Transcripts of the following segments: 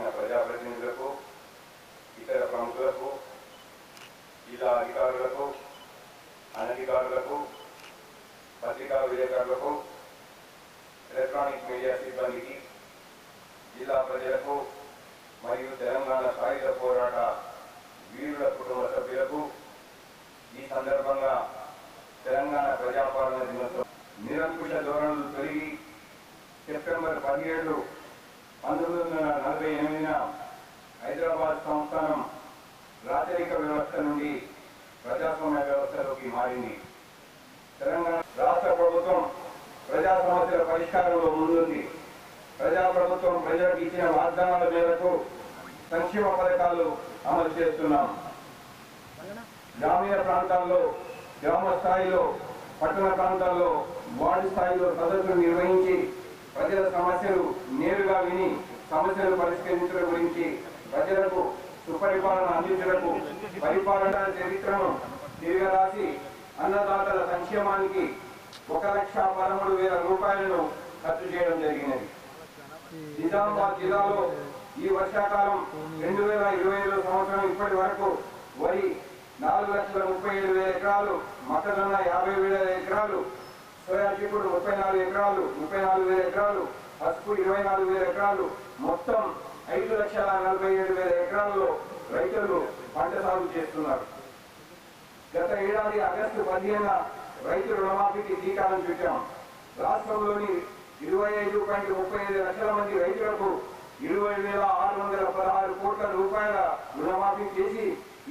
చేసిన ప్రజాప్రతినిధులకు ఇతర ప్రముఖులకు జిల్లా అధికారులకు అనధికారులకు పత్రికా విలేకరులకు ఎలక్ట్రానిక్ మీడియా సిబ్బందికి జిల్లా ప్రజలకు మరియు తెలంగాణ సాయుధ పోరాట వీరుల కుటుంబ సభ్యులకు ఈ సందర్భంగా తెలంగాణ ప్రజాపాలన దినోత్సవం నిరంకుశ ధోరణులు తొలగి సెప్టెంబర్ పదిహేడు పంతొమ్మిది వందల నలభై ఎనిమిదిన హైదరాబాద్ సంస్థానం రాచరిక వ్యవస్థ నుండి ప్రజాస్వామ్య వ్యవస్థలోకి మారింది. తెలంగాణ రాష్ట్ర ప్రభుత్వం ప్రజా సమస్యల పరిష్కారంలో ముందుంది. ప్రజా ప్రభుత్వం ప్రజలకు ఇచ్చిన వాగ్దానాల మేరకు సంక్షేమ పథకాలు అమలు చేస్తున్నాం. గ్రామీణ ప్రాంతాల్లో గ్రామ స్థాయిలో పట్టణ ప్రాంతాల్లో వార్డు స్థాయిలో సదస్సులు నిర్వహించి ప్రజల సమస్యలు నేరుగా విని సమస్యలు పరిష్కరించడం గురించి ప్రజలకు సుపరిపాలన అందించడకు పరిపాలన చరిత్రను తిరగరాసి అన్నదాతల సంక్షేమానికి ఒక లక్ష పదమూడు వేల రూపాయలను ఖర్చు చేయడం జరిగినది. నిజామాబాద్ జిల్లాలో ఈ వర్షాకాలం రెండు వేల ఇరవై ఐదు సంవత్సరం ఇప్పటి వరకు వరి నాలుగు లక్షల ముప్పై ఏడు వేల ఎకరాలు మొక్కజొన్న యాభై వేల ఎకరాలు సోయా చిక్కుడు ముప్పై నాలుగు ఎకరాలు ముప్పై నాలుగు వేల ఎకరాలు పసుపు ఇరవై నాలుగు వేల ఎకరాలు మొత్తం ఐదు లక్షల నలభై ఏడు వేల ఎకరాల్లో రైతులు పంట సాగు చేస్తున్నారు. గత ఏడాది ఆగస్టు పదిహేన రైతు రుణమాఫీకి శ్రీకారం చుట్టాం రాష్ట్రంలోని ఇరవై ఐదు పాయింట్ ముప్పై ఐదు లక్షల మంది రైతులకు ఇరవై వేల ఆరు వందల పదహారు కోట్ల రూపాయల రుణమాఫీ చేసి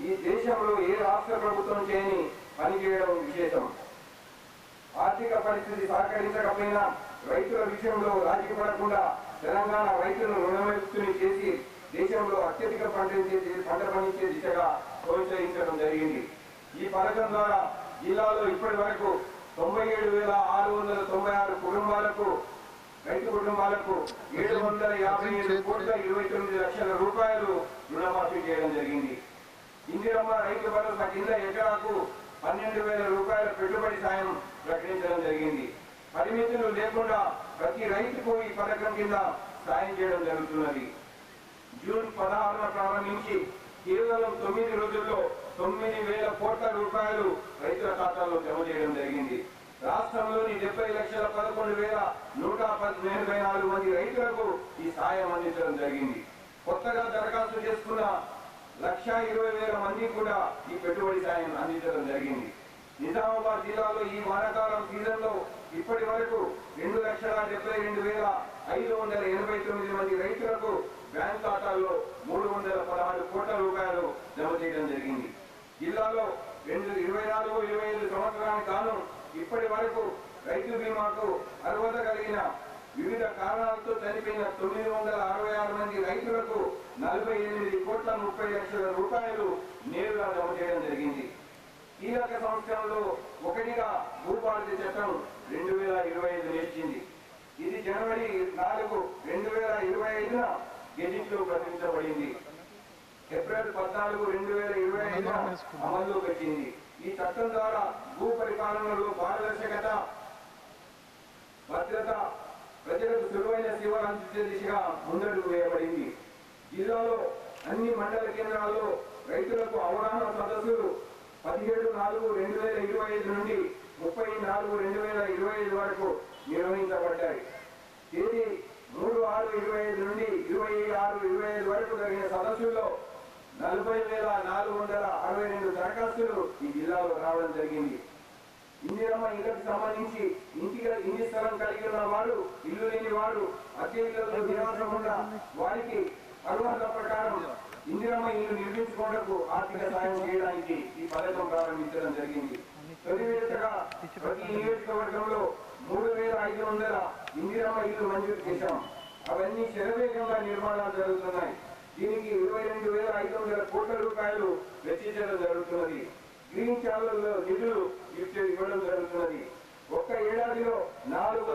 ఈ దేశంలో ఏ రాష్ట్ర ప్రభుత్వం చేయని పనిచేయడం విశేషం. ఆర్థిక పరిస్థితి సహకరించకపోయినా రైతుల విషయంలో రాజీ పడకుండా తెలంగాణ రైతులను రుణముక్తుని చేసి దేశంలో అత్యధిక పండించే పంట పండించే దిశగా ప్రోత్సహించడం జరిగింది. ఈ పథకం ద్వారా జిల్లాలో ఇప్పటి వరకు తొంభై ఏడు వేల ఆరు వందల తొంభై ఆరు కుటుంబాలకు రైతు కుటుంబాలకు ఏడు వందల యాభై ఏడు కోట్ల ఇరవై తొమ్మిది లక్షల రూపాయలు రుణమాఫీ చేయడం జరిగింది. ఇందిరమ్మ రైతు భరోసా కింద ఎకరాకు పన్నెండు వేల రూపాయల పెట్టుబడి సాయం ప్రకటించడం జరిగింది. పరిమితులు లేకుండా ప్రతి రైతుకు ఈ పథకం కింద సాయం చేయడం జరుగుతున్నది. జూన్ పదహారున ప్రారంభించి కేవలం తొమ్మిది రోజుల్లో తొమ్మిది వేల కోట్ల రూపాయలు రైతుల ఖాతాల్లో జమ చేయడం జరిగింది. రాష్ట్రంలోని డెబ్బై లక్షల పదకొండు వేల నూట ఎనభై నాలుగు మంది రైతులకు ఈ సాయం అందించడం జరిగింది. కొత్తగా దరఖాస్తు చేసుకున్న లక్ష ఇరవై వేల మంది కూడా ఈ పెట్టుబడి సాయం అందించడం జరిగింది. నిజామాబాద్ జిల్లాలో ఈ వానాకాలం సీజన్లో ఇప్పటి వరకు రెండు లక్షల డెబ్బై రెండు వేల ఐదు వందల ఎనభై తొమ్మిది మంది రైతులకు బ్యాంక్ ఖాతాల్లో మూడు వందల పదహారు కోట్ల రూపాయలు జమ చేయడం జరిగింది. జిల్లాలో రెండు ఇరవై నాలుగు ఇరవై ఐదు సంవత్సరానికి కాను ఇప్పటి వరకు రైతు బీమాకు అర్హత కలిగిన వివిధ కారణాలతో చనిపోయిన తొమ్మిది వందల అరవై ఆరు మంది రైతులకు నలభై ఎనిమిది కోట్ల ముప్పై లక్షల రూపాయలు నేరుగా జమ చేయడం జరిగింది. సంవత్సరంలో ఒకటిగా భూపాలన చట్టం రెండు వేల ఇరవై ఐదు నిలిచింది ఇది జనవరి నాలుగు రెండు వేల ఇరవై ఐదున గెజిట్లో ప్రకటించబడింది. ఏప్రిల్ పద్నాలుగు రెండు వేల ఇరవై ఐదున అమల్లో పెట్టింది. ఈ చట్టం ద్వారా భూ పరిపాలనలో పారదర్శకత భద్రత ప్రజలకు సులువైన సేవలు అందించే దిశగా ముందడుగు వేయబడింది. జిల్లాలో అన్ని మండల కేంద్రాల్లో రైతులకు అవగాహన సదస్సులు పదిహేడు నాలుగు రెండు వేల ఇరవై ఐదు నుండి ముప్పై నాలుగు రెండు వేల ఇరవై ఐదు వరకు నిర్వహించబడ్డాయి. తేదీ మూడు ఆరు ఇరవై ఐదు నుండి ఇరవై ఆరు ఇరవై ఐదు వరకు జరిగిన సదస్సుల్లో నలభై వేల నాలుగు వందల అరవై రెండు దరఖాస్తులు ఈ జిల్లాలో రావడం జరిగింది. ఇందిరమ్మ ఇళ్ళకు సంబంధించి ఇంటికి ఇంటి స్థలం కలిగి ఉన్న వారు ఇల్లు లేని వారు అత్యధిక నివాసం ఉన్న వారికి అర్హత ఇందిరమ్మ ఇల్లు నిర్మించుకోవడానికి ఆర్థిక సాయం చేయడానికి ఈ పథకం ప్రారంభించడం జరిగింది. ప్రతి నియోజకవర్గంలో మూడు వేల ఐదు వందల ఇందిరమ్మ ఇల్లు మంజూరు చేశాం. అవన్నీ శరవేగంగా నిర్మాణాలు జరుగుతున్నాయి. దీనికి ఇరవై రెండు వేల ఐదు వందల కోట్ల రూపాయలు వెచ్చించడం జరుగుతున్నది. గ్రీన్ ఛానల్లో నిధులు ఇవ్వడం జరుగుతున్నది. ఒక్క ఏడాదిలో నాలుగు